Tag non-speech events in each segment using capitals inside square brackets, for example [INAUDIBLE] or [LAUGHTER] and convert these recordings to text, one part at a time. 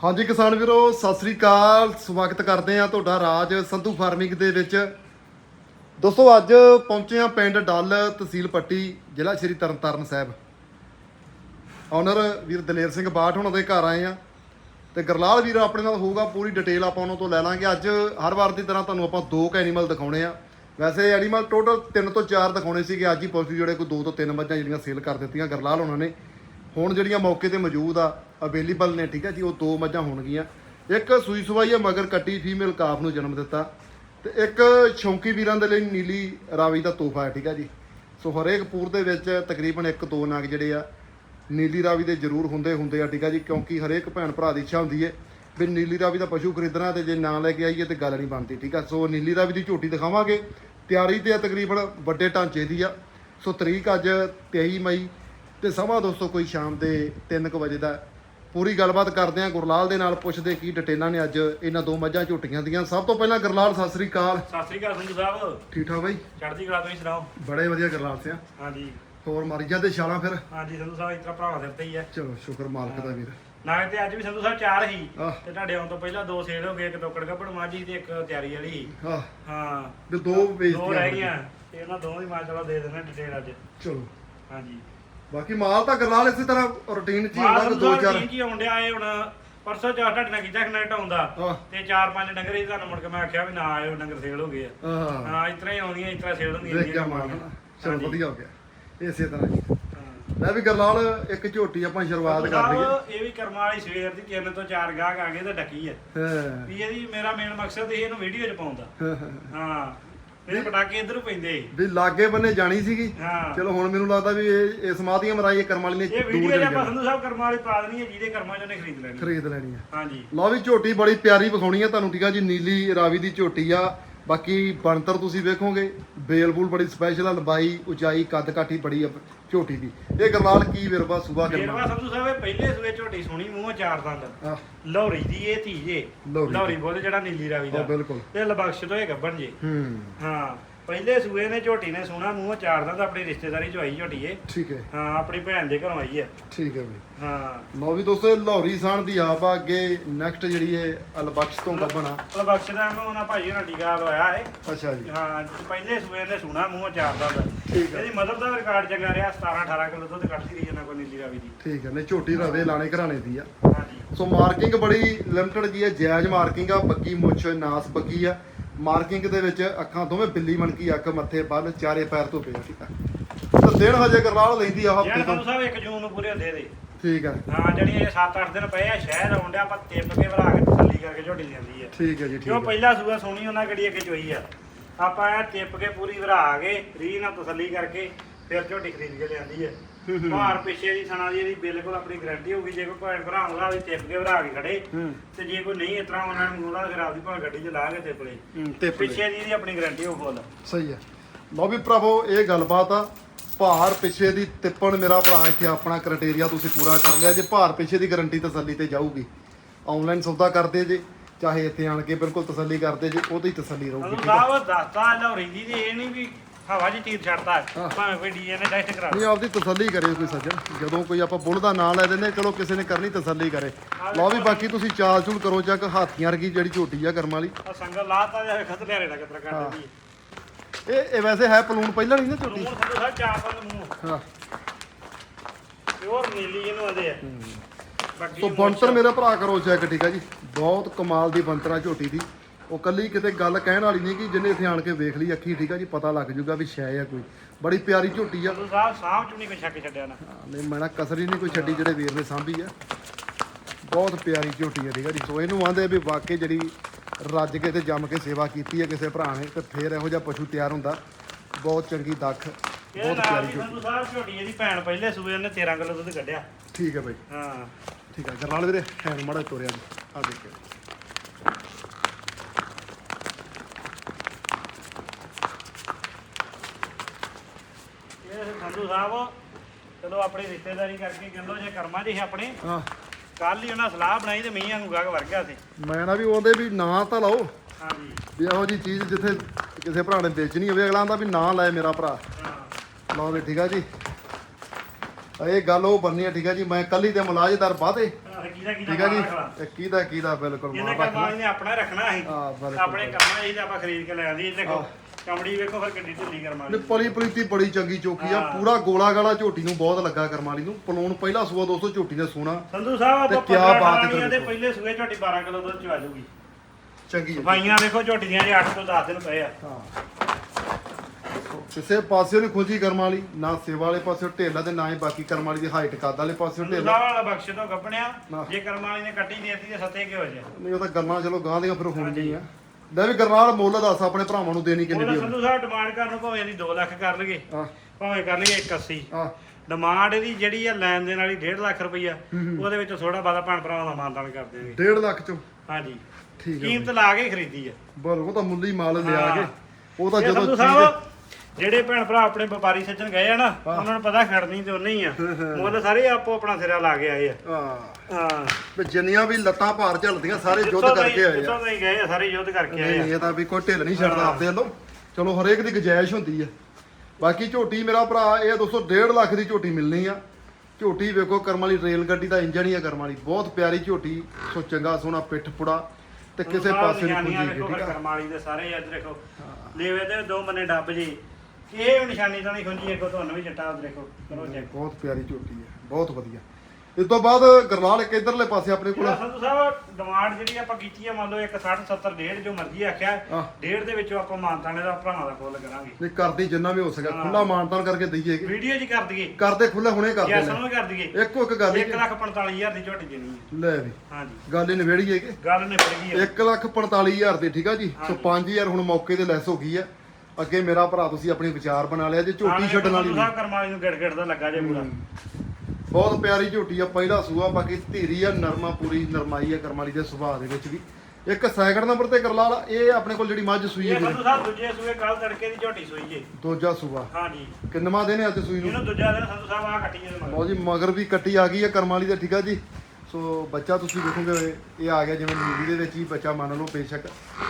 ਹਾਂਜੀ ਕਿਸਾਨ ਵੀਰੋ, ਸਤਿ ਸ੍ਰੀ ਅਕਾਲ। ਸਵਾਗਤ ਕਰਦੇ ਆ ਤੁਹਾਡਾ ਰਾਜ ਸੰਧੂ ਫਾਰਮਿੰਗ ਦੇ ਵਿੱਚ। ਦੋਸਤੋ, ਅੱਜ ਪਹੁੰਚੇ ਆ ਪਿੰਡ ਡੱਲ ਤਹਿਸੀਲ ਪੱਟੀ, ਜ਼ਿਲ੍ਹਾ ਸ਼੍ਰੀ ਤਰਨਤਾਰਨ ਸਾਹਿਬ। ਓਨਰ ਵੀਰ ਦਲੇਰ ਸਿੰਘ ਬਾਠ ਉਹਨਾਂ ਦੇ ਘਰ ਆਏ ਆ ਤੇ ਗਰਲਾਲ ਵੀਰ, ਆਪਣੇ ਨਾਲ ਹੋਊਗਾ ਪੂਰੀ ਡਿਟੇਲ, ਆਪਾਂ ਉਹਨਾਂ ਤੋਂ ਲੈ ਲਾਂਗੇ। ਅੱਜ ਹਰ ਵਾਰ ਦੀ ਤਰ੍ਹਾਂ ਤੁਹਾਨੂੰ ਆਪਾਂ ਦੋ ਕ ਐਨੀਮਲ ਦਿਖਾਉਣੇ ਆ ਵੈਸੇ ਐਨੀਮਲ ਟੋਟਲ 3 ਤੋਂ 4 ਦਿਖਾਉਣੇ ਸੀਗੇ। ਅੱਜ ਹੀ ਪੁਲਿਸ ਜਿਹੜੇ ਕੋਈ 2 ਤੋਂ 3 ਮੱਝਾਂ ਜਿਹੜੀਆਂ ਸੇਲ ਕਰ ਦਿੱਤੀਆਂ ਗਰਲਾਲ ਉਹਨਾਂ ਨੇ। ਹੁਣ ਜਿਹੜੀਆਂ ਮੌਕੇ ਤੇ ਮੌਜੂਦ ਆ ਅਵੇਲੇਬਲ ਨੇ, ਠੀਕ ਹੈ ਜੀ, ਉਹ ਦੋ ਮੱਝਾਂ ਹੋਣਗੀਆਂ। ਇੱਕ ਸੂਈ ਸਵਾਈ ਆ, ਮਗਰ ਕੱਟੀ ਫੀਮੇਲ ਕਾਫ ਨੂੰ ਜਨਮ ਦਿੱਤਾ। ਤੇ ਇੱਕ ਸ਼ੌਂਕੀ ਵੀਰਾਂ ਦੇ ਲਈ ਨੀਲੀ ਰਾਵੀ ਦਾ ਤੋਹਫਾ ਹੈ, ਠੀਕ ਹੈ ਜੀ। ਸੋ ਹਰੇਕ ਪੂਰ ਦੇ ਵਿੱਚ ਤਕਰੀਬਨ ਇੱਕ ਦੋ ਨਾਗ ਜਿਹੜੇ ਆ, ਨੀਲੀ ਰਾਵੀ ਦੇ ਜ਼ਰੂਰ ਹੁੰਦੇ ਹੁੰਦੇ ਆ, ਠੀਕ ਆ ਜੀ, ਕਿਉਂਕਿ ਹਰੇਕ ਭੈਣ ਭਰਾ ਦੀ ਇੱਛਾ ਹੁੰਦੀ ਹੈ ਵੀ ਨੀਲੀ ਰਾਵੀ ਦਾ ਪਸ਼ੂ ਖਰੀਦਣਾ ਤੇ ਜੇ ਨਾ ਲੈ ਕੇ ਆਈਏ ਤੇ ਗੱਲ ਨਹੀਂ ਬਣਦੀ, ਠੀਕ ਆ ਸੋ ਨੀਲੀ ਰਾਵੀ ਦੀ ਝੋਟੀ ਦਿਖਾਵਾਂਗੇ। ਤਿਆਰੀ ਤੇ ਤਕਰੀਬਨ ਵੱਡੇ ਢਾਂਚੇ ਦੀ ਆ। ਸੋ ਤਰੀਕ ਅੱਜ 23 ਮਈ ਤੇ ਸਮਾਂ ਦੋਸਤੋ ਕੋਈ ਸ਼ਾਮ ਦੇ 3:00 ਵਜੇ ਦਾ। ਪੂਰੀ ਗੱਲਬਾਤ ਕਰਦੇ ਆ ਗੁਰਲਾਲ ਦੇ ਨਾਲ ਪੁੱਛਦੇ ਕੀ ਡਿਟੇਲਾਂ ਨੇ ਅੱਜ ਇਹਨਾਂ ਦੋ ਮੱਝਾਂ ਝੋਟੀਆਂ ਦੀਆਂ। ਸਭ ਤੋਂ ਪਹਿਲਾਂ ਗੁਰਲਾਲ ਸਤਿ ਸ੍ਰੀ ਅਕਾਲ। ਸਤਿ ਸ੍ਰੀ ਅਕਾਲ ਸੰਧੂ ਸਾਹਿਬ। ਠੀਕ ਠਾਕ ਬਾਈ? ਚੜ੍ਹਦੀ ਕਲਾ ਤੁਸੀਂ ਸੁਣਾਓ? ਬੜੇ ਵਧੀਆ ਗੁਰਲਾਲ ਸਿਆ। ਹਾਂਜੀ। ਹੋਰ ਮਾਰੀ ਜਾਂਦੇ ਛਾਲਾਂ ਫਿਰ? ਹਾਂਜੀ ਸੰਧੂ ਸਾਹਿਬ ਇਤਰਾ ਭਰਾਵਾਂ ਉੱਤੇ ਹੀ ਹੈ ਚਲੋ ਸ਼ੁਕਰ ਮਾਲਕ ਦਾ ਵੀਰ। ਨਾਲੇ ਤੇ ਅੱਜ ਵੀ ਸੰਧੂ ਸਾਹਿਬ ਚਾਰ ਹੀ ਆਹ। ਤੇ ਤੁਹਾਡੇ ਆਉਣ ਤੋਂ ਪਹਿਲਾਂ ਦੋ ਸੇਲ ਹੋ ਗਏ ਇੱਕ ਤੋਕੜ ਕੱਪੜ ਮਾਝੀ ਤੇ ਇੱਕ ਤਿਆਰੀ ਵਾਲੀ। ਆਹ। ਹਾਂ। ਤੇ ਦੋ ਵੇਚ ਦੋ ਰਹਿ ਗਈਆਂ। ਤੇ ਇਹਨਾਂ ਦੋਵਾਂ ਦੀ ਮਾਂ ਚਲੋ ਦੇ ਦੇਣਾ ਡਿਟੇਲ ਅੱਜ। ਚਲੋ। ਹਾਂਜੀ। ਬਾਕੀ ਮਾਲ ਤਾਂ ਗਰਲਾਲ ਇਸੇ ਤਰ੍ਹਾਂ ਰੁਟੀਨ ਚ ਹੀ ਹੁੰਦਾ ਕਿ ਦੋ ਚਾਰ। ਆਉਣ ਡਿਆ ਇਹ ਹੁਣ। ਪਰਸੋਂ ਚਾਰ ਤੁਹਾਡੇ ਨਾਲ ਕੀਤਾ ਕਨੈਕਟ ਆਉਂਦਾ। ਤੇ ਚਾਰ ਪੰਜ ਡੰਗਰ ਹੀ ਤੁਹਾਨੂੰ ਮੁੜ ਕੇ ਮੈਂ ਆਖਿਆ ਵੀ ਨਾ ਆਇਓ ਡੰਗਰ ਸੇਲ ਹੋ ਗਏ ਆ। ਹਾਂ ਇਤਰਾ ਹੀ ਆਉਂਦੀਆਂ ਇਤਰਾ ਸੇਲ ਹੁੰਦੀਆਂ ਦੇਖ ਗਿਆ ਰਹਿੰਦੀਆਂ ਮਾਲ। ਚਲੋ। ਵਧੀਆ ਹੋ ਗਿਆ। ਇਸੇ ਤਰ੍ਹਾਂ ਹਾਂ। ਲੈ ਵੀ ਗਰਲਾਲ ਇੱਕ ਝੋਟੀ ਆਪਾਂ ਸ਼ੁਰੂਆਤ ਕਰ ਲਈਏ ਇਹ ਵੀ ਕਰਮਾਂ ਵਾਲੀ ਸਵੇਰ ਦੀ ਤਿੰਨ ਤੋਂ ਚਾਰ ਗਾਹਕ ਆ ਗਏ ਤੇ ਡੱਕੀ ਹਾਂ। ਵੀ ਇਹਦੀ ਮੇਰਾ ਮੇਨ ਮਕਸਦ ਇਹ ਇਹਨੂੰ ਵੀਡੀਓ 'ਚ ਪਾਉਂਦਾ ਹਾਂ, ਪਟਾਕੇ ਇਧਰ ਪੈਂਦੇ। ਵੀ ਲਾਗੇ ਬੰਨੇ ਜਾਣੀ ਸੀਗੀ। ਹਾਂ। ਚਲੋ ਹੁਣ ਮੈਨੂੰ ਲੱਗਦਾ ਵੀ ਇਹ ਇਸ ਮਾਦੀਆਂ ਮਰਾਈ ਇਹ ਕਰਮ ਵਾਲੀ ਨੇ ਇਹ ਦੂਰ ਵੀਡੀਓ ਚਲੀ ਜੇ ਆਪਾਂ ਸੰਧੂ ਸਾਹਿਬ ਕਰਮਾਂ ਵਾਲੀ ਪਾ ਦੇਣੀ ਹੈ ਜਿਹਦੇ ਕਰਮਾਂ 'ਚ ਉਹਨੇ ਖਰੀਦ ਲੈਣੀ। ਖਰੀਦ ਲੈਣੀ ਆ। ਹਾਂਜੀ। ਲਓ ਵੀ ਝੋਟੀ ਬੜੀ ਪਿਆਰੀ ਵਿਖਾਉਣੀ ਆ ਤੁਹਾਨੂੰ ਠੀਕ ਆ ਜੀ? ਨੀਲੀ ਰਾਵੀ ਦੀ ਝੋਟੀ ਆ। ਬਾਕੀ ਬਣਤਰ ਤੁਸੀਂ ਵੇਖੋਗੇ ਬੇਲ ਬੂਲ ਬੜੀ ਸਪੈਸ਼ਲ ਆ ਲੰਬਾਈ ਉਚਾਈ ਕੱਦ ਕਾਠੀ ਬੜੀ ਆ ਝੋਟੀ ਦੀ। ਇਹ ਗਰਲਾਲ ਕੀ ਵਿਰਵਾ ਸੁਬਾ ਕਰਨਾ ਸੰਧੂ ਸਾਹਿਬ ਇਹ ਪਹਿਲੇ ਸੂਏ ਝੋਟੀ ਸੋਣੀ ਮੂੰਹ ਚਾਰ ਦੰਦ। ਲੌਰੀ ਦੀ ਇਹ ਧੀ ਜੇ। ਲੌਰੀ। ਲੌਰੀ ਬੋਲ ਜਿਹੜਾ ਨੀਲੀ ਰਾਵੀ ਦਾ। ਬਿਲਕੁਲ। ਇਹ ਲਬਖਸ਼ ਤੋਂ ਇਹ ਗੱਬਣ ਜੇ। ਹੂੰ। ਹਾਂ। ਪਹਿਲੇ ਸੂਏ ਨੇ ਝੋਟੀ ਨੇ ਸੋਣਾ ਮੂੰਹ ਚਾਰ ਦੰਦ ਆਪਣੀ ਰਿਸ਼ਤੇਦਾਰੀ 'ਚ ਆਈ ਝੋਟੀ ਇਹ। ਠੀਕ ਹੈ। ਹਾਂ ਆਪਣੀ ਭੈਣ ਦੇ ਘਰੋਂ ਆਈ ਹੈ। ਠੀਕ ਹੈ ਬਈ ਹਾਂ। ਲਓ ਵੀ ਦੋਸਤੋ ਇਹ ਲਾਹੌਰੀ ਸਾਣ ਦੀ ਆਪ ਆ ਅੱਗੇ ਨੈਕਸਟ ਜਿਹੜੀ ਇਹ ਅਲਬਖਸ਼ ਤੋਂ ਗੱਬਣਾ ਲਬਖਸ਼ ਦਾ ਮੈਂ ਉਹਨਾਂ ਭਾਜੀ ਨਾਲ ਟੀਕਾ ਲਵਾਇਆ ਏ ਅੱਛਾ ਜੀ। ਹਾਂ ਪਹਿਲੇ ਸੂਏ ਨੇ ਸੁਣਾ ਮੂੰਹ ਚਾਰ ਦਾ ਠੀਕ ਹੈ। ਇਹਦੀ ਮਦਰ ਦਾ ਰਿਕਾਰਡ ਚੰਗਾ ਰਿਹਾ 17 18 ਕਿਲੋ ਦੁੱਧ ਕੱਢਦੀ ਰਹੀ ਇਹਨਾਂ ਕੋਲ ਨੀਲੀ ਰਾਵੀ ਦੀ। ਠੀਕ ਹੈ ਨੇ ਝੋਟੀ ਰਵੇ ਲਾਣੇ ਘਰਾਣੇ ਦੀ ਆ। ਹਾਂਜੀ। ਸੋ ਮਾਰਕਿੰਗ ਬੜੀ ਲਿਮਟਿਡ ਜੀ ਹੈ ਜਾਇਜ਼ ਮਾਰਕਿੰਗ ਆ ਬੱਗੀ ਮੁੱਛ ਨਾਸ ਬੱਗੀ ਆ। ਮਾਰਕਿੰਗ ਦੇ ਵਿੱਚ ਅੱਖਾਂ ਦੋਵੇਂ ਬਿੱਲੀ ਮਣਕੀ ਅੱਖ ਮੱਥੇ ਬੱਲ ਚਾਰੇ ਪੈਰ ਤੋਂ ਪਿਆ ਠੀਕ ਆ ਤਾਂ ਦਿਨ ਹਜੇ ਕਰਨਾਲ ਲੈਂਦੀ ਆ ਹਫ਼ਤੇ ਤੋਂ। ਸਾਹਿਬ 1 ਜੂਨ ਨੂੰ ਪੂਰੇ ਹੁੰਦੇ ਦੇ। ਠੀਕ ਆ। ਹਾਂ ਜਿਹੜੀਆਂ ਇਹ 7-8 ਦਿਨ ਪਏ ਆ ਸ਼ਹਿਰ ਆਉਂਦੇ ਆਪਾਂ ਟਿੱਪ ਕੇ ਭਰਾ ਕੇ ਤਸੱਲੀ ਕਰਕੇ ਝੋਟੀ ਲਿਆਂਦੀ ਆ। ਠੀਕ ਹੈ ਜੀ ਠੀਕ ਕਿਉਂ ਪਹਿਲਾ ਸੂਆ ਸੋਣੀ ਉਹਨਾਂ ਕਿਹੜੀ ਅੱਗੇ ਚੋਈ ਆ। ਆਪਾਂ ਇਹ ਟਿੱਪ ਕੇ ਪੂਰੀ ਭਰਾ ਕੇ ਰੀ ਨਾਲ ਤਸੱਲੀ ਕਰਕੇ ਫਿਰ ਝੋਟੀ ਖਰੀਦ ਕੇ ਲਿਆਂਦੀ ਹੈ ਭਾਰ ਪਿੱਛੇ ਦੀ ਸਣਾ ਦੀ ਇਹਦੀ ਬਿਲਕੁਲ ਆਪਣੀ ਗਾਰੰਟੀ ਹੋਊਗੀ ਜੇ ਕੋਈ ਭੈਣ ਭਰਾ ਆਉਂਦਾ ਵੀ ਟਿੱਪ ਕੇ ਭਰਾ ਕੇ ਖੜੇ ਹੂੰ। ਤੇ ਜੇ ਕੋਈ ਨਹੀਂ ਇਤਰਾ ਉਹਨਾਂ ਨੂੰ ਉਹਦਾ ਫਿਰ ਆਪਦੀ ਭਾਵੇਂ ਗੱਡੀ 'ਚ ਲਾ ਕੇ ਟਿੱਪ ਹੂੰ, ਪਿੱਛੇ ਦੀ ਇਹਦੀ ਆਪਣੀ ਗਾਰੰਟੀ ਹੋ ਫੁੱਲ ਸਹੀ ਹੈ ਲਓ ਵੀ ਭਰਾਵੋ ਇਹ ਗੱਲਬਾਤ ਆ। ਭਾਰ ਪਿੱਛੇ ਦੀ ਤਿੱਪਣ ਮੇਰਾ ਭਰਾ ਇੱਥੇ ਆਪਣਾ ਕ੍ਰਾਈਟੇਰੀਆ ਤੁਸੀਂ ਪੂਰਾ ਕਰ ਲਿਆ। ਜੇ ਭਾਰ ਪਿੱਛੇ ਦੀ ਗਾਰੰਟੀ ਤਸੱਲੀ ਤੇ ਜਾਊਗੀ ਆਨਲਾਈਨ ਸੌਦਾ ਕਰਦੇ ਜੇ ਚਾਹੇ ਇੱਥੇ ਆਣ ਕੇ ਬਿਲਕੁਲ ਤਸੱਲੀ ਕਰਦੇ ਜੇ ਉਹਦੀ ਤਸੱਲੀ ਰਹੂਗੀ ਠੀਕ ਸਾਹਿਬ ਦੱਸਦਾ ਲੌਰੀ ਦੀ ਇਹ ਨਹੀਂ ਵੀ ਹਵਾ 'ਚ ਤੀਰ ਛੱਡਦਾ ਹਾਂ। ਭਾਵੇਂ ਕੋਈ ਡੀਐਨਏ ਟੈਸਟ ਕਰਾ ਨਹੀਂ ਆਪਦੀ ਤਸੱਲੀ ਕਰੇ ਕੋਈ ਸੱਜਣ। ਜਦੋਂ ਕੋਈ ਆਪਾਂ ਬੁੱਲ ਦਾ ਨਾਂ ਲੈ ਦਿੰਦੇ ਚਲੋ ਕਿਸੇ ਨੇ ਕਰਨੀ ਤਸੱਲੀ ਕਰੇ। ਲਓ ਵੀ ਬਾਕੀ ਤੁਸੀਂ ਚਾਲ ਚੂਲ ਕਰੋ ਚੱਕ ਹਾਥੀਆਂ ਵਰਗੀ ਜਿਹੜੀ ਝੋਟੀ ਆ ਕਰਮ ਵਾਲੀ। ਆ ਸੰਗਲ ਲਾਤਾ ਜੇ ਖਤ ਲਿਆਰੇ ਦਾ ਕਿਤਰਾ ਕਰਦੇ ਦੀ ਇਹ ਇਹ ਵੈਸੇ ਹੈ ਪਲੂਣ ਪਹਿਲਾਂ ਨਹੀਂ ਨਾ ਝੋਟੀ। ਮੂੰਹ ਸੰਦੂ ਸਾਹਿਬ ਚਾਰ ਪੰਜ ਮੂੰਹ। ਹਾਂ। ਪਿਓਰ ਨੀਲੀ ਇਹਨੂੰ ਆਦੇ ਆ। ਬਾਕੀ ਸੋ ਬੰਤਰ ਮੇਰਾ ਭਰਾ ਕਰੋ ਚੈੱਕ ਠੀਕ ਆ ਜੀ। ਬਹੁਤ ਕਮਾਲ ਦੀ ਬੰਤਰਾ ਝੋਟੀ ਦੀ। ਉਹ ਕੱਲੀ ਕਿਤੇ ਗੱਲ ਕਹਿਣ ਵਾਲੀ ਨਹੀਂ ਕਿ ਜਿੰਨੇ ਇੱਥੇ ਆਣ ਕੇ ਵੇਖ ਲਈ ਅੱਖੀ ਠੀਕ ਆ ਜੀ ਪਤਾ ਲੱਗ ਜੂਗਾ ਵੀ ਸ਼ੈ ਆ ਕੋਈ। ਬੜੀ ਪਿਆਰੀ ਝੋਟੀ ਆ। ਸਾਹਿਬ ਸਾਹਮ ਚ ਨਹੀਂ ਕੋਈ ਸ਼ੱਕ ਛੱਡਿਆ ਨਾ। ਹਾਂ, ਨਹੀਂ ਮੈਂ ਨਾ ਕਸਰੀ ਨਹੀਂ ਕੋਈ ਛੱਡੀ ਜਿਹੜੇ ਵੀਰ ਨੇ ਸਾਂਭੀ ਆ। ਬਹੁਤ ਪਿਆਰੀ ਝੋਟੀ ਆ ਠੀਕ ਆ ਜੀ। ਸੋ ਇਹਨੂੰ ਆਂਦੇ ਵੀ ਵਾਕਈ ਜਿਹੜੀ ਰੱਜ ਕੇ ਤੇ ਜੰਮ ਕੇ ਸੇਵਾ ਕੀਤੀ ਹੈ ਕਿਸੇ ਭਰਾ ਨੇ ਤੇ ਫੇਰ ਇਹੋ ਜਿਹਾ ਪਸ਼ੂ ਤਿਆਰ ਹੁੰਦਾ। ਬਹੁਤ ਚੰਗੀ ਦੱਖ ਬਹੁਤ ਪਿਆਰੀ ਝੋਟੀ। ਸਾਹਿਬ ਝੋਟੀ ਇਹਦੀ ਭੈਣ ਪਹਿਲੇ ਸੂਏ ਨੇ 13 ਕਿਲੋ ਦੁੱਧ ਕੱਢਿਆ। ਠੀਕ ਹੈ ਬਾਈ। ਹਾਂ। ਠੀਕ ਹੈ ਗਰਨਾਲ ਵੀਰੇ ਹੈਨ ਮੜਾ ਤੋਰਿਆ ਆ ਦੇਖਿਓ ਇਹ ਸੰਦੂ ਸਾਹਿਬ ਚਲੋ ਆਪਣੀ ਰਿਸ਼ਤੇਦਾਰੀ ਕਰਕੇ ਕਹਿੰਦੋ ਜੇ ਕਰਮਾਂ ਜੀ ਆਪਣੇ। ਹਾਂ। ਕੱਲ ਹੀ ਉਹਨਾਂ ਸਲਾਹ ਬਣਾਈ ਤੇ ਮੀਂਹ ਵਾਂਗੂ ਗਾਗ ਵਰ ਗਿਆ ਸੀ। ਮੈਂ ਨਾ ਵੀ ਉਹਦੇ ਵੀ ਨਾਂ ਤਾਂ ਲਾਓ। ਹਾਂਜੀ। ਵੀ ਇਹੋ ਜੀ ਚੀਜ਼ ਜਿੱਥੇ ਕਿਸੇ ਭਰਾ ਨੇ ਵੇਚਣੀ ਹੋਵੇ ਅਗਲਾ ਆਂਦਾ ਵੀ ਨਾਂ ਲਾਏ ਮੇਰਾ ਭਰਾ। ਹਾਂ। ਲਓ ਵੀ ਠੀਕ ਆ ਜੀ। ਇਹ ਗੱਲ ਉਹ ਬੰਨੀ ਆ ਠੀਕ ਆ ਜੀ। ਮੈਂ ਕੱਲੀ ਤੇ ਮੁਲਾਜ਼ਦਾਰ ਕਿਹਦਾ ਕਿਹਦਾ ਠੀਕ ਹੈ ਜੀ। ਇਹ ਕਿਹਦਾ ਕਿਹਦਾ ਬਿਲਕੁਲ ਮਾਰ ਰੱਖਣਾ ਵਾਲੀ ਨੇ ਆਪਣਾ ਰੱਖਣਾ ਸੀ। ਹਾਂ, ਬਿਲਕੁਲ। ਆਪਣੇ ਸੀ ਤੇ ਆਪਾਂ ਖਰੀਦ ਕੇ ਲੈ ਆਂਦੀ ਇਹ ਦੇਖੋ ਚਮੜੀ ਵੇਖੋ ਫਿਰ ਕਿੱਡੀ ਢਿੱਲੀ ਕਰਮਾ ਨੇ ਪਲੀ ਪਲੀਤੀ ਬੜੀ ਚੰਗੀ ਚੋਕੀ ਆ। ਪੂਰਾ ਗੋਲਾ ਗਾਲਾ ਝੋਟੀ ਨੂੰ ਬਹੁਤ ਲੱਗਾ ਕਰਮਾਲੀ ਨੂੰ। ਪਲੂਣ ਪਹਿਲਾ ਸੂਆ ਦੋਸਤੋ ਝੋਟੀ ਦਾ ਸੋਨਾ। ਸੰਧੂ ਸਾਹਿਬ ਆਪਾਂ 15 ਬਾਤ ਹੈ ਦੇ। ਪਹਿਲੇ ਸੂਏ ਝੋਟੀ 12 ਕਿਲੋ ਦੁੱਧ ਚ ਆ ਜਾਊਗੀ। ਚੰਗੀ। ਸਫਾਈਆਂ ਵੇਖੋ ਝੋਟੀ ਦੀਆਂ ਜੀ 8 ਤੋਂ 10 ਦਿਨ ਪਏ ਆ। ਹਾਂ। ਕਿਸੇ ਪਾਸੇ ਨਹੀਂ ਖੁੰਜੀ ਕਰਮ ਵਾਲੀ। ਨਾ ਸੇਵਾ ਵਾਲੇ ਪਾਸੇ ਢੇਲਾ ਤੇ ਨਾ ਹੀ ਬਾਕੀ ਕਰਮ ਵਾਲੀ ਦੀ ਹਾਈਟ ਕੱਦ ਵਾਲੇ ਪਾਸੇ ਢੇਲਾ ਵਾਲਾ ਬਖਸ਼ ਤੋਂ ਗੱਪਣਿਆ। ਜੇ ਕਰਮ ਵਾਲੀ ਨੇ ਕੱਟੀ ਦੇਤੀ ਤੇ ਸੱਤੇ ਕਿਉਂ ਜੇ ਨਹੀਂ ਉਹ ਤਾਂ ਗੱਲਾਂ ਚਲੋ ਗਾਂ ਦੀਆਂ ਫਿਰ ਹੋਣਗੀਆਂ ਆ। ਲੈ ਵੀ ਗਰਨਾਲ ਮੁੱਲ ਦੱਸ ਆਪਣੇ ਭਰਾਵਾਂ ਨੂੰ ਦੇਣੀ ਕਿੰਨੀ ਦੀ ਹੋਣੀ ਸੰਧੂ ਸਾਹਿਬ ਡਿਮਾਂਡ ਕਰਨ ਨੂੰ ਭਾਵੇਂ ਅਸੀਂ 2 ਲੱਖ ਕਰ ਲਈਏ ਭਾਵੇਂ ਕਰ ਲਈਏ 81 ਆ ਡਿਮਾਂਡ ਇਹਦੀ ਜਿਹੜੀ ਆ ਲੈਣ ਦੇ ਵਾਲੀ 1.5 ਲੱਖ ਰੁਪਈਆ ਉਹਦੇ ਵਿੱਚ ਥੋੜਾ ਬਾਦਾ ਭੈਣ ਭਰਾਵਾਂ ਦਾ ਮਾਨਦਾਨ ਕਰ ਦੇਣਗੇ 1.5 ਲੱਖ ਚੋਂ? ਹਾਂਜੀ। ਠੀਕ ਹੈ ਕੀਮਤ ਲਾ ਕੇ ਖਰੀਦੀ ਆ। ਬੋਲ ਉਹ ਤਾਂ ਮੁੱਲ ਹੀ ਮਾਲ ਲਿਆ ਹਾਂ। ਕੇ। ਉਹ ਤਾਂ ਜਦੋਂ ਸਾਹਿਬ ਜਿਹੜੇ ਭੈਣ ਭਰਾ ਆਪਣੇ ਵਪਾਰੀ ਸੱਜਣ ਗਏ ਆ ਨਾ ਉਹਨਾਂ ਨੂੰ ਪਤਾ ਖੜਨੀ ਤੇ ਉਹਨੇ ਹੀ ਆ। ਮੁੱਲ ਸਾਰੇ ਆਪੋ ਆਪਣਾ ਸਿਰਾ ਲਾ ਕੇ ਆਏ ਆ। ਆ ਹਾਂ। ਤੇ ਜਿੰਨੀਆਂ ਵੀ ਲੱਤਾਂ ਭਾਰ ਝੱਲਦੀਆਂ ਸਾਰੇ ਯੁੱਧ ਜਿੱਥੋਂ ਕਰਕੇ ਆਏ ਆ। ਜਿੱਥੋਂ ਦੇ ਗਏ ਆ ਸਾਰੇ ਯੁੱਧ ਕਰਕੇ ਆਏ ਨਹੀਂ ਆ ਇਹ ਤਾਂ ਵੀ ਕੋਈ ਢਿੱਲ ਨਹੀਂ ਛੱਡਦਾ ਆਪਦੇ ਵੱਲੋਂ। ਚਲੋ ਹਰੇਕ ਦੀ ਗੁਜਾਇਸ਼ ਹੁੰਦੀ ਆ। ਬਾਕੀ ਝੋਟੀ ਮੇਰਾ ਭਰਾ ਇਹ ਦੋਸਤੋ 1.5 ਲੱਖ ਦੀ ਝੋਟੀ ਮਿਲਣੀ ਆ। ਝੋਟੀ ਵੇਖੋ ਕਰਮ ਵਾਲੀ ਰੇਲ ਗੱਡੀ ਦਾ ਇੰਜਣ ਹੀ ਆ ਕਰਮ ਵਾਲੀ। ਬਹੁਤ ਪਿਆਰੀ ਝੋਟੀ ਸੋ ਚੰਗਾ ਸੋਹਣਾ ਪਿੱਠ ਪੁੜਾ ਤੇ ਕਿਸੇ ਪਾਸੇ ਨਹੀਂ ਨਿਸ਼ਾਨੀਆਂ ਠੀਕ ਆ। ਕਰਮਾਲੀ ਦੇ ਸਾਰੇ ਅੱਜ ਦੇਖੋ। ਲੇਵੇ ਦੇ ਦੋ ਬੰਨੇ ਡੱਬ ਜੀ। ਇਹ ਵੀ ਨਿਸ਼ਾਨੀ ਤਾਂ ਨਹੀਂ ਖੁੰਜੀ ਅੱਗੋਂ ਤੁਹਾਨੂੰ ਵੀ ਜੱਟਾ ਦੇਖੋ। ਕਰੋ ਚੈੱਕ ਬਹੁਤ ਪਿਆਰੀ ਝੋਟੀ ਹੈ ਬਹੁਤ ਵਧੀਆ। ਇਸ ਤੋਂ ਬਾਅਦ ਗਰਲਾਲ ਇੱਕ ਇਧਰਲੇ ਪਾਸੇ ਆਪਣੇ ਕੋਲ। ਸੰਧੂ ਸਾਹਿਬ ਡਿਮਾਂਡ ਜਿਹੜੀ ਆਪਾਂ ਕੀਤੀ ਆ ਮੰਨ ਲਓ 160 70 ਡੇਢ ਜੋ ਮਰਜ਼ੀ ਆਖਿਆ। ਡੇਢ ਦੇ ਵਿੱਚੋਂ ਆਪਾਂ ਮਾਨਤਾਨੇ ਦਾ ਭਰਾਵਾਂ ਦਾ ਫੁੱਲ ਕਰਾਂਗੇ। ਨਹੀਂ ਕਰਦੀ ਜਿੰਨਾ ਵੀ ਹੋ ਸਕਿਆ ਖੁੱਲਾ ਮਾਨਤਾਨ ਕਰਕੇ ਦਈਏ। ਵੀਡੀਓ ਜੀ ਕਰ ਦਈਏ। ਕਰਦੇ ਖੁੱਲੇ ਹੁਣੇ ਕਰਦੇ ਜੈਸ ਲੈ ਨੂੰ ਵੀ ਕਰ ਦਈਏ। ਇੱਕੋ ਇੱਕ ਗੱਲ ਹੀ 1 ਲੱਖ 45000 ਦੀ ਝੋਟੀ ਹੈ। ਲੈ ਵੀ। ਹਾਂਜੀ ਗੱਲ ਹੀ ਨਵੇੜੀਏ ਕਿ? ਗੱਲ ਨਿਬੜ ਗਈ ਹੈ। 1 ਲੱਖ 45000 ਦੀ ਠੀਕ ਆ ਜੀ? ਸੋ 5000 ਹੁਣ ਮੌਕੇ ਤੇ ਲੈਸ ਹੋ ਗਈ ਆ ਅੱਗੇ ਮੇਰਾ ਭਰਾ ਤੁਸੀਂ ਆਪਣੀ ਵਿਚਾਰ ਬਣਾ ਲਿਆ ਜੇ ਝੋਟੀ ਛੱਡਣ ਵਾਲੀ ਨਹੀਂ। ਕਰਮਾਲੀ ਨੂੰ ਗਿੜ ਗਿੜ ਦਾ ਲੱਗਾ ਜੇ ਪੂਰਾ। ਬਹੁਤ ਪਿਆਰੀ ਝੋਟੀ ਆ ਪਹਿਲਾ ਸੂਆ ਬਾਕੀ ਧੀਰੀ ਆ ਨਰਮਾ ਪੂਰੀ ਨਰਮਾਈ ਆ ਕਰਮਾਲੀ ਦੇ ਸੁਭਾਅ ਦੇ ਵਿੱਚ ਵੀ। ਇੱਕ ਸੈਕਿੰਡ ਨੰਬਰ ਤੇ ਕਰਲਾਲ ਇਹ ਆਪਣੇ ਕੋਲ ਜਿਹੜੀ ਮੱਝ ਸੂਈ ਇਹ ਹੈ ਸੰਧੂ ਸਾਹਿਬ ਦੂਜੇ ਸੂਏ ਕੱਲ ਤੜਕੇ ਦੀ ਝੋਟੀ ਸੂਈ ਜੇ ਦੂਜਾ ਸੂਆ। ਹਾਂਜੀ। ਕਿੰਨਵਾਂ ਦਿਨ ਹੈ ਅੱਜ ਸੂਈ ਨੂੰ? ਇਹਨੂੰ ਦੂਜਾ ਦਿਨ ਸੰਧੂ ਸਾਹਿਬ ਆ ਕੱਟੀ ਜੇ ਮਗਰ ਲਓ ਜੀ ਮਗਰ ਵੀ ਕੱਟੀ ਆ ਗਈ ਹੈ ਕਰਮ ਵਾਲੀ ਦਾ ਠੀਕ ਆ ਜੀ। ਸੋ ਬੱਚਾ ਤੁਸੀਂ ਵੇਖੋਗੇ ਇਹ ਆ ਗਿਆ ਜਿਵੇਂ ਮੂਵੀ ਦੇ ਵਿੱਚ ਹੀ ਬੱਚਾ ਮੰਨ ਲਓ ਬੇਸ਼ੱਕ।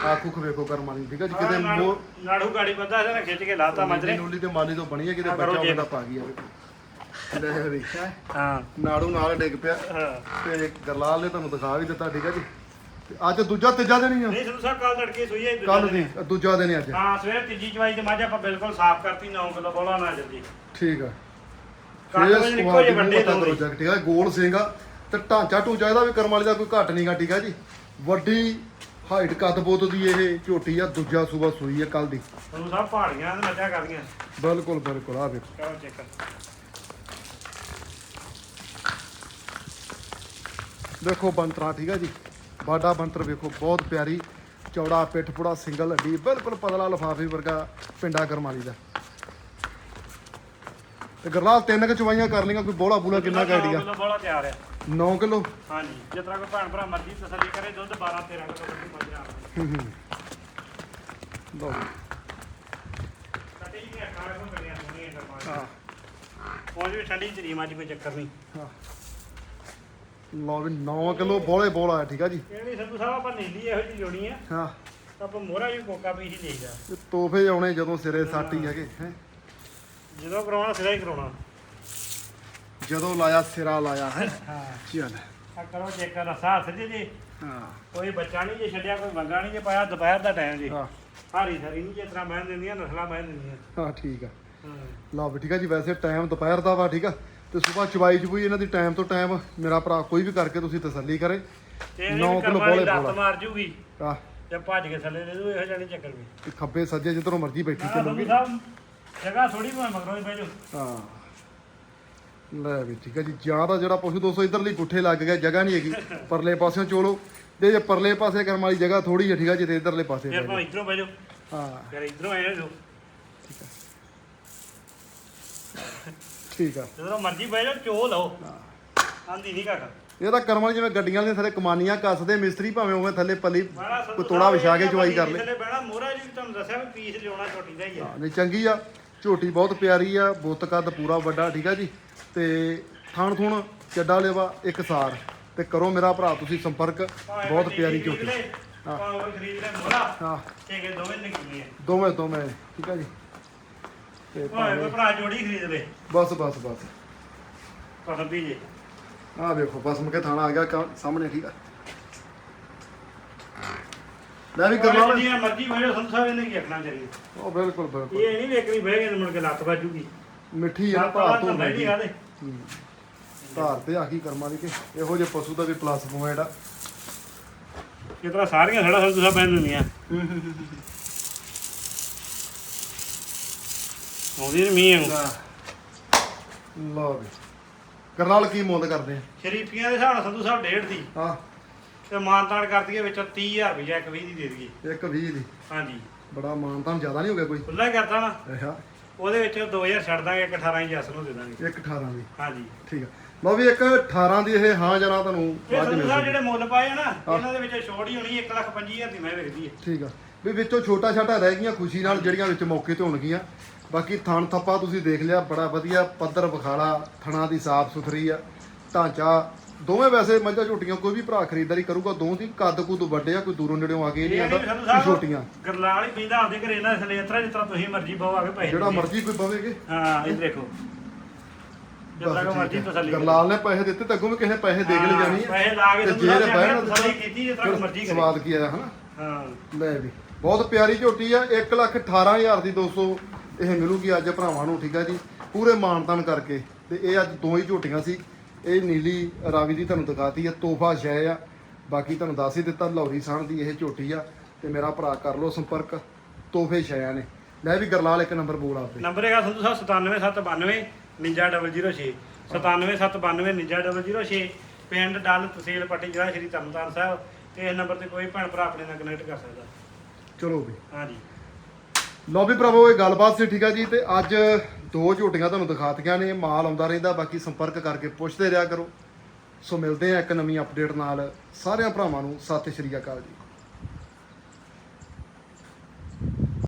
ਆਖੁਖ ਵੇਖੋ ਕਰਮ ਵਾਲੀ ਠੀਕ ਆ ਜੀ ਕਿਤੇ ਮੋਰ ਨਾੜੂ ਗਾੜੀ ਬੰਦਾ ਇਹਨੇ ਖਿੱਚ ਕੇ ਲਾਤਾ ਮਜਰੇ ਨੂਲੀ ਤੇ ਮਾਲੀ ਤੋਂ ਬਣੀ ਹੈ ਕਿਤੇ ਹਾਂ, ਕਰੋ ਬੱਚਾ ਜੀ। ਉਹਦਾ ਪਾ ਗਿਆ ਲੈ ਹੈਂ। ਹਾਂ। ਨਾੜੂ ਨਾਲ ਡਿੱਗ ਪਿਆ। ਹਾਂ। ਤੇ ਗਰਲਾਲ ਨੇ ਤੁਹਾਨੂੰ ਦਿਖਾ ਵੀ ਦਿੱਤਾ ਠੀਕ ਆ ਜੀ। ਤੇ ਅੱਜ ਦੂਜਾ ਤੀਜਾ ਦਿਨ ਹੀ ਆ। ਨਹੀਂ ਸੰਧੂ ਸਾਹਿਬ ਕੱਲ ਤੜਕੇ ਸੂਈ ਹੈ ਕੱਲ ਦੀ ਦੂਜਾ ਦਿਨ ਹੀ ਅੱਜ। ਹਾਂ ਸਵੇਰ ਤੀਜੀ ਚਵਾਈ ਤੇ ਮੱਝ ਆਪਾਂ ਬਿਲਕੁਲ ਸਾਫ਼ ਕਰਤੀ 9 ਕਿਲੋ ਬੋਲਾ ਨਾ ਜਲਦੀ। ਠੀਕ ਆ। ਵਜਨ ਇੱਕੋ ਜਿਹੇ ਵੱਡੇ ਵੱਡਾ ਦੋ ਕਰੋ ਜੱਗ ਠੀਕ ਆ ਗੋਲ ਸਿੰਘ ਤੇ ਢਾਂਚਾ ਢੂੰਚਾ ਇਹਦਾ ਵੀ ਕਰਮ ਵਾਲੀ ਦਾ ਕੋਈ ਘੱਟ ਨਹੀਂਗਾ ਠੀਕ ਆ ਜੀ। ਵੱਡੀ ਹਾਈਟ ਕੱਦ ਬੋਤ ਦੀ ਇਹ ਝੋਟੀ ਆ ਦੂਜਾ ਸੂਬਾ ਸੂਈ ਆ ਕੱਲ ਦੀ। ਸੰਧੂ ਸਾਹਿਬ ਪਹਾੜੀਆਂ ਤੇ ਮੱਝਾਂ ਕਰਦੀਆਂ। ਬਿਲਕੁਲ ਬਿਲਕੁਲ ਆ ਵੇਖੋ। ਕਰੋ ਚੈੱਕ ਦੇਖੋ ਬੰਤਰਾ ਠੀਕ ਆ ਜੀ। ਬਾਡਾ ਬੰਤਰ ਵੇਖੋ ਬਹੁਤ ਪਿਆਰੀ। ਚੌੜਾ ਪਿੱਠ ਪੁੜਾ ਸਿੰਗਲ ਹੱਡੀ ਬਿਲਕੁਲ ਪਤਲਾ ਲਫਾਫੇ ਵਰਗਾ ਪਿੰਡਾ ਕਰਮਾਲੀ ਦਾ। ਤੇ ਗਰਲਾਲ ਤਿੰਨ ਕ ਚਵਾਈਆਂ ਕਰ ਲਈਆਂ ਕੋਈ ਬੋਲਾ ਬੂਲਾ ਕਿੰਨਾ ਕੁ ਆਈਡੀਆ ਕਿਲੋ ਬੋਲਾ ਤਿਆਰ ਆ। 9 ਕਿਲੋ? ਹਾਂਜੀ ਜਿਸ ਤਰ੍ਹਾਂ ਕੋਈ ਭੈਣ ਭਰਾ ਮਰਜ਼ੀ ਤਸੱਲੀ ਕਰੇ ਦੁੱਧ 12 13 ਕਿਲੋ ਦੀ ਮੱਝ ਆ ਲਓ ਕੱਟੀ ਦੀਆਂ ਅੱਖਾਂ ਵੇਖੋ ਕਿੰਨੀਆਂ ਸੋਹਣੀਆਂ ਕਰਮਾਂ ਹਾਂ। ਪਹੁੰਚ ਵੀ ਠੰਡੀ ਚਰੀ ਮੱਝ ਕੋਈ ਚੱਕਰ ਨਹੀਂ। ਹਾਂ। ਲਓ ਵੀ 9 ਕਿਲੋ ਬੋਲੇ ਬੋਲਾ ਹੈ ਠੀਕ ਆ ਜੀ? ਇਹ ਵੀ ਸੰਧੂ ਸਾਹਿਬ ਆਪਾਂ ਨੀਲੀ ਇਹੋ ਜਿਹੀ ਲੋਣੀ ਆ। ਹਾਂ। ਆਪਾਂ ਮੋਹਰਾ ਵੀ ਕੋਕਾ ਵੀ ਹੀ ਲਈਦਾ ਤੇ ਤੋਹਫੇ ਆਉਣੇ ਜਦੋਂ ਸਿਰੇ ਸਾਟੀ ਹੈਗੇ ਹੈ? ਜਦੋਂ ਕਰਾਉਣਾ ਸਿਰਾ ਹੀ ਕਰਾਉਣਾ। ਜਦੋਂ ਲਾਇਆ ਸਿਰਾ ਲਾਇਆ ਹੈ? ਹਾਂ। ਚੱਲ ਆ ਕਰੋ ਚੈੱਕ ਰਸਾ ਹੱਥ ਜੇ ਜੀ। ਹਾਂ। ਕੋਈ ਬੱਚਾ ਨਹੀਂ ਜੇ ਛੱਡਿਆ ਕੋਈ ਵੰਗਾ ਨਹੀਂ ਜੇ ਪਾਇਆ ਦੁਪਹਿਰ ਦਾ ਟਾਈਮ ਜੀ। ਹਾਂ। ਹਾਰੀ ਸਾਰੀ ਨਹੀਂ ਜਿਸ ਤਰ੍ਹਾਂ ਬਹਿਣ ਦਿੰਦੀਆਂ ਨਸਲਾਂ ਬਹਿਣ ਦਿੰਦੀਆਂ। ਹਾਂ ਠੀਕ ਆ। ਹਾਂ। ਲਓ ਵੀ ਠੀਕ ਆ ਜੀ ਵੈਸੇ ਟਾਈਮ ਦੁਪਹਿਰ ਦਾ ਵਾ ਠੀਕ ਆ? ਤੇ ਸਵੇਰ ਚਵਾਈ ਚਬੂਈ ਇਹਨਾਂ ਦੀ ਟਾਈਮ ਤੋਂ ਟਾਈਮ ਮੇਰਾ ਭਰਾ ਕੋਈ ਵੀ ਕਰਕੇ ਤੁਸੀਂ ਤਸੱਲੀ ਕਰੇ। ਤੇ ਕਿਲੋ ਬੋਲੇ ਬੋਲਾ। ਮਾਰ ਜੂਗੀ। ਆ ਤੇ ਭੱਜ ਕੇ ਥੱਲੇ ਦੇ ਦੂ ਇਹੋ ਜਾਨੀ ਚੱਕਰ ਵੀ। ਤੇ ਖੱਬੇ ਸੱਜੇ ਜਿੱਧਰੋਂ ਮਰਜ਼ੀ ਬੈਠੀ ਹਾਂ ਚੱਲੋਗੇ। ਜਗ੍ਹਾ ਥੋੜੀ ਭਾਵੇਂ ਮਗਰੋਂ ਹੀ ਬਹਿ ਜਾਓ ਹਾਂ। ਲੈ ਵੀ ਠੀਕ ਆ ਜੀ ਜਾਂ ਤਾਂ ਜਿਹੜਾ ਪਸ਼ੂ ਦੋਸਤੋ ਇਧਰਲੀ ਗੁੱਠੇ ਲੱਗ ਗਿਆ ਜਗ੍ਹਾ ਨਹੀਂ ਹੈਗੀ। [LAUGHS] ਪਰਲੇ ਪਾਸਿਓਂ ਚੋਲੋ। ਤੇ ਜੇ ਪਰਲੇ ਪਾਸੇ ਕਰਮ ਵਾਲੀ ਜਗ੍ਹਾ ਥੋੜੀ ਹੈ ਠੀਕ ਆ ਜੀ ਤੇ ਇਧਰਲੇ ਪਾਸੇ ਫਿਰ ਭਾਵੇਂ ਇਧਰੋਂ ਜਾਓ। ਹਾਂ। ਫਿਰ ਇਧਰੋਂ ਆਏ ਜਾਓ ਠੀਕ ਆ। ਜਦੋਂ ਮਰਜ਼ੀ ਬਹਿ ਜਾਓ ਚੋ ਲਓ। ਆਂਦੀ ਨਹੀਂ ਕਾਕਾ ਇਹ ਤਾਂ ਕਰਮ ਜਿਵੇਂ ਗੱਡੀਆਂ ਦੇ ਥੱਲੇ ਕਮਾਨੀਆਂ ਕੱਸਦੇ ਮਿਸਤਰੀ ਭਾਵੇਂ ਉਵੇਂ ਥੱਲੇ ਪੱਲੀ ਕੋਈ ਤੋੜਾ ਵਿਛਾ ਕੇ ਚਵਾਈ ਕਰ ਲੇ। ਥੱਲੇ ਬਹਿਣਾ ਮੋਹਰਾ ਜੀ ਤੁਹਾਨੂੰ ਦੱਸਿਆ ਵੀ ਪੀਸ ਲਿਆਉਣਾ ਛੋਟੀ ਦਾ ਹੀ ਆ। ਹਾਂ, ਨਹੀਂ ਚੰਗੀ ਆ। ਝੋਟੀ ਬਹੁਤ ਪਿਆਰੀ ਆ ਬੁੱਤ ਕੱਦ ਪੂਰਾ ਵੱਡਾ ਠੀਕ ਆ ਜੀ। ਤੇ ਥਾਣ ਥੁਣ ਚੱਡਾ ਲੇਵਾ ਇੱਕ ਸਾਰ। ਤੇ ਕਰੋ ਮੇਰਾ ਭਰਾ ਤੁਸੀਂ ਸੰਪਰਕ। ਬਹੁਤ ਪਿਆਰੀ ਝੋਟੀ। ਖਰੀਦ ਲੈ ਮੋਹਰਾ। ਹਾਂ। ਠੀਕ ਹੈ ਦੋਵੇਂ ਨਿਕਲੀਆਂ। ਦੋਵੇਂ ਦੋਵੇਂ ਠੀਕ ਆ ਜੀ। ਤੇ ਭਾਵੇਂ ਕੋਈ ਭਰਾ ਜੋੜੀ ਖਰੀਦ ਲੈ ਬਸ ਬਸ ਬਸ। ਪਸੰਦ ਵੀ ਜੇ। ਆਹ ਵੇਖੋ ਬਸ ਮੁਕੇ ਥਾਣਾ ਆ ਗਿਆ ਕਾ- ਸਾਹਮਣੇ ਠੀਕ ਆ। ਲੈ ਵੀ ਕਰਨਾਲ ਜਿੰਨੀਆਂ ਮਰਜ਼ੀ ਮੇਰੇ ਸੰਧੂ ਸਾਹਿਬ ਇਹਨੇ ਕੀ ਆਖਣਾ ਚਾਹੀਏ ਉਹ ਬਿਲਕੁਲ ਬਿਲਕੁਲ। ਇਹ ਨਹੀਂ ਵੇਖਣੀ ਬਹਿ ਗਏ ਮੁੜ ਕੇ ਲੱਤ ਵੱਜੂਗੀ। ਮਿੱਠੀ ਆ ਨਾ ਭਾਰ ਭਾਰ ਤੋਂ ਬੈਠੀ ਮਿੱਠੀ ਆਦੇ ਧਾਰ ਤੇ ਆ ਕੀ ਕਰਮਾਂ ਦੀ ਕਿ ਇਹੋ ਜਿਹੇ ਪਸ਼ੂ ਦਾ ਵੀ ਪਲੱਸ ਪੁਆਇੰਟ ਆ। ਇਹ ਤਰ੍ਹਾਂ ਸਾਰੀਆਂ ਆਉਂਦੀ ਨੀ ਮੀਂਹ ਵਾਂਗੂ। ਲਓ ਵੀ ਕਰਨਾਲ ਕੀ ਮੁੱਲ ਕਰਦੇ ਸ਼ਰੀਫੀਆਂ ਦੇ ਹਿਸਾਬ ਨਾਲ ਸੰਧੂ ਸਾਹਿਬ ਡੇਢ ਦੀ। ਆ ਤੇ ਮਾਨਤਾਨ ਕਰ ਦਈਏ ਵਿੱਚੋਂ 30000 ਰੁਪਏ ਇੱਕ 20 ਦੀ ਦੇ ਦਈਏ। ਇੱਕ 20 ਦੀ। ਹਾਂਜੀ। ਬੜਾ ਮਾਨ ਤਾਂ ਜ਼ਿਆਦਾ ਨਹੀਂ ਹੋ ਗਿਆ ਕੋਈ? ਖੁੱਲਾ ਹੀ ਕਰਦਾ ਨਾ। ਅੱਛਾ ਉਹਦੇ ਵਿੱਚ 2000 ਛੱਡ ਦਾਂਗੇ ਇੱਕ 18 ਹੀ ਜੱਸ ਨੂੰ ਦੇ ਦਾਂਗੇ। ਇੱਕ 18 ਦੀ। ਹਾਂਜੀ। ਠੀਕ ਆ। ਲਓ ਵੀ ਇੱਕ 18 ਦੀ ਇਹ ਹਾਂ ਜਨਾ ਤੁਹਾਨੂੰ ਇਹ ਬਾਅਦ ਚ ਸੰਧੂ ਮਿਲ ਸਾਹਿਬ ਜੂਗੀ। ਜਿਹੜੇ ਮੁੱਲ ਪਾਏ ਆ ਨਾ ਇਹਨਾਂ ਦੇ ਵਿੱਚ ਛੋਟ ਹੀ ਹੋਣੀ 1 ਲੱਖ 25000 ਦੀ ਮੈਂ ਵਿਕਦੀ ਹੈ ਠੀਕ ਆ। ਵੀ ਵਿੱਚੋਂ ਛੋਟਾ ਛਾਟਾ ਰਹਿ ਗਈਆਂ ਖੁਸ਼ੀ ਨਾਲ ਜਿਹੜੀਆਂ ਵਿੱਚ ਮੌਕੇ ਤੇ ਹੋਣਗੀਆਂ। ਬਾਕੀ ਥਣ ਥੱਪਾ ਤੁਸੀਂ ਦੇਖ ਲਿਆ ਬੜਾ ਵਧੀਆ ਪੱਧਰ ਵਿਖਾਲਾ ਥਣਾ ਦੀ ਸਾਫ਼ ਸੁਥਰੀ ਆ ਢਾਂਚਾ। ਦੋਵੇਂ ਵੈਸੇ ਮੱਝਾਂ ਝੋਟੀਆਂ ਕੋਈ ਵੀ ਭਰਾ ਖਰੀਦਦਾਰੀ ਕਰੂਗਾ ਦੋਵਾਂ ਦੀ ਕੱਦ ਕੁੱਦ ਵੱਡੇ ਆ ਕੋਈ ਦੂਰੋਂ ਨੇੜਿਓਂ ਆ ਕੇ ਇਹ ਨਹੀਂ ਆਂਦਾ ਛੋਟੀਆਂ ਗਰਲਾਲ ਹੀ ਪੀਂਦਾ ਆਪਦੇ ਘਰੇ ਇਹਨਾਂ ਇਸ ਲਈ ਇਸ ਤਰ੍ਹਾਂ ਜਿਸ ਤਰ੍ਹਾਂ ਤੁਸੀਂ ਮਰਜ਼ੀ ਬਹੁ ਆ ਕੇ ਪੈਸੇ ਜਿਹੜਾ ਦੇ। ਮਰਜ਼ੀ ਕੋਈ ਪਵੇਗੇ। ਹਾਂ ਇਹ ਦੇਖੋ। ਗਰਲਾਲ ਨੇ ਪੈਸੇ ਦਿੱਤੇ ਤੇ ਅੱਗੋਂ ਵੀ ਕਿਸੇ ਨੇ ਪੈਸੇ ਦੇ ਕੇ ਲੈ ਜਾਣੀ ਆ। ਪੈਸੇ ਲਾ ਕੇ ਤੇ ਸੰਧੂ ਜੇ ਸਾਹਿਬ ਇਹਨੇ ਨੇ ਬਹਿਣਾ ਤਸੱਲੀ ਕੀਤੀ ਜਿਸ ਤਰ੍ਹਾਂ ਮਰਜ਼ੀ ਕਰੇ। ਸਵਾਦ ਕੀ ਆਇਆ ਹਨਾ? ਹਾਂ। ਲੈ ਵੀ। ਬਹੁਤ ਪਿਆਰੀ ਝੋਟੀ ਆ 1 ਲੱਖ 18000 ਦੀ 200 ਇਹ ਮਿਲੂਗੀ ਅੱਜ ਭਰਾਵਾਂ ਨੂੰ ਠੀਕ ਆ ਜੀ? ਪੂਰੇ ਮਾਨਤਾਨ ਕਰਕੇ। ਤੇ ਇਹ ਅੱਜ ਦੋ ਹੀ ਝੋਟੀਆਂ ਸੀ। ਇਹ ਨੀਲੀ ਰਾਵੀ ਦੀ ਤੁਹਾਨੂੰ ਦਿਖਾਤੀ ਆ ਤੋਹਫਾ ਸ਼ੈ ਆ। ਬਾਕੀ ਤੁਹਾਨੂੰ ਦੱਸ ਹੀ ਦਿੱਤਾ ਲਾਹੌਰੀ ਸਾਣ ਦੀ ਇਹ ਝੋਟੀ ਆ। ਤੇ ਮੇਰਾ ਭਰਾ ਕਰ ਲਓ ਸੰਪਰਕ ਤੋਹਫੇ ਸ਼ੈਆਂ ਨੇ। ਲੈ ਵੀ ਗਰਲਾਲ ਇੱਕ ਨੰਬਰ ਬੋਲ ਆਪਦੇ ਨੰਬਰ ਹੈਗਾ ਸੰਧੂ ਸਾਹਿਬ 97792 99006 97792 99006 ਪਿੰਡ ਡੱਲ ਤਹਿਸੀਲ ਪੱਟੀ ਜ਼ਿਲ੍ਹਾ ਸ਼੍ਰੀ ਤਰਨਤਾਰਨ ਸਾਹਿਬ। ਤੇ ਇਸ ਨੰਬਰ ਤੇ ਕੋਈ ਭੈਣ ਭਰਾ ਆਪਣੇ ਨਾਲ ਕਨੈਕਟ ਕਰ ਸਕਦਾ। ਚਲੋ ਵੀ। ਹਾਂਜੀ। ਲਓ ਵੀ ਭਰਾਵੋ, ਇਹ ਗੱਲਬਾਤ ਸੀ, ਠੀਕ ਆ ਜੀ, ਤੇ ਅੱਜ ਦੋ ਝੋਟੀਆਂ ਤੁਹਾਨੂੰ ਦਿਖਾਤੀਆਂ ਨੇ, ਮਾਲ ਆਉਂਦਾ ਰਹਿੰਦਾ, ਬਾਕੀ ਸੰਪਰਕ ਕਰਕੇ ਪੁੱਛਦੇ ਰਿਹਾ ਕਰੋ। ਸੋ ਮਿਲਦੇ ਆ ਇੱਕ ਨਵੀਂ ਅਪਡੇਟ ਨਾਲ। ਸਾਰਿਆਂ ਭਰਾਵਾਂ ਨੂੰ ਸਤਿ ਸ਼੍ਰੀ ਅਕਾਲ ਜੀ।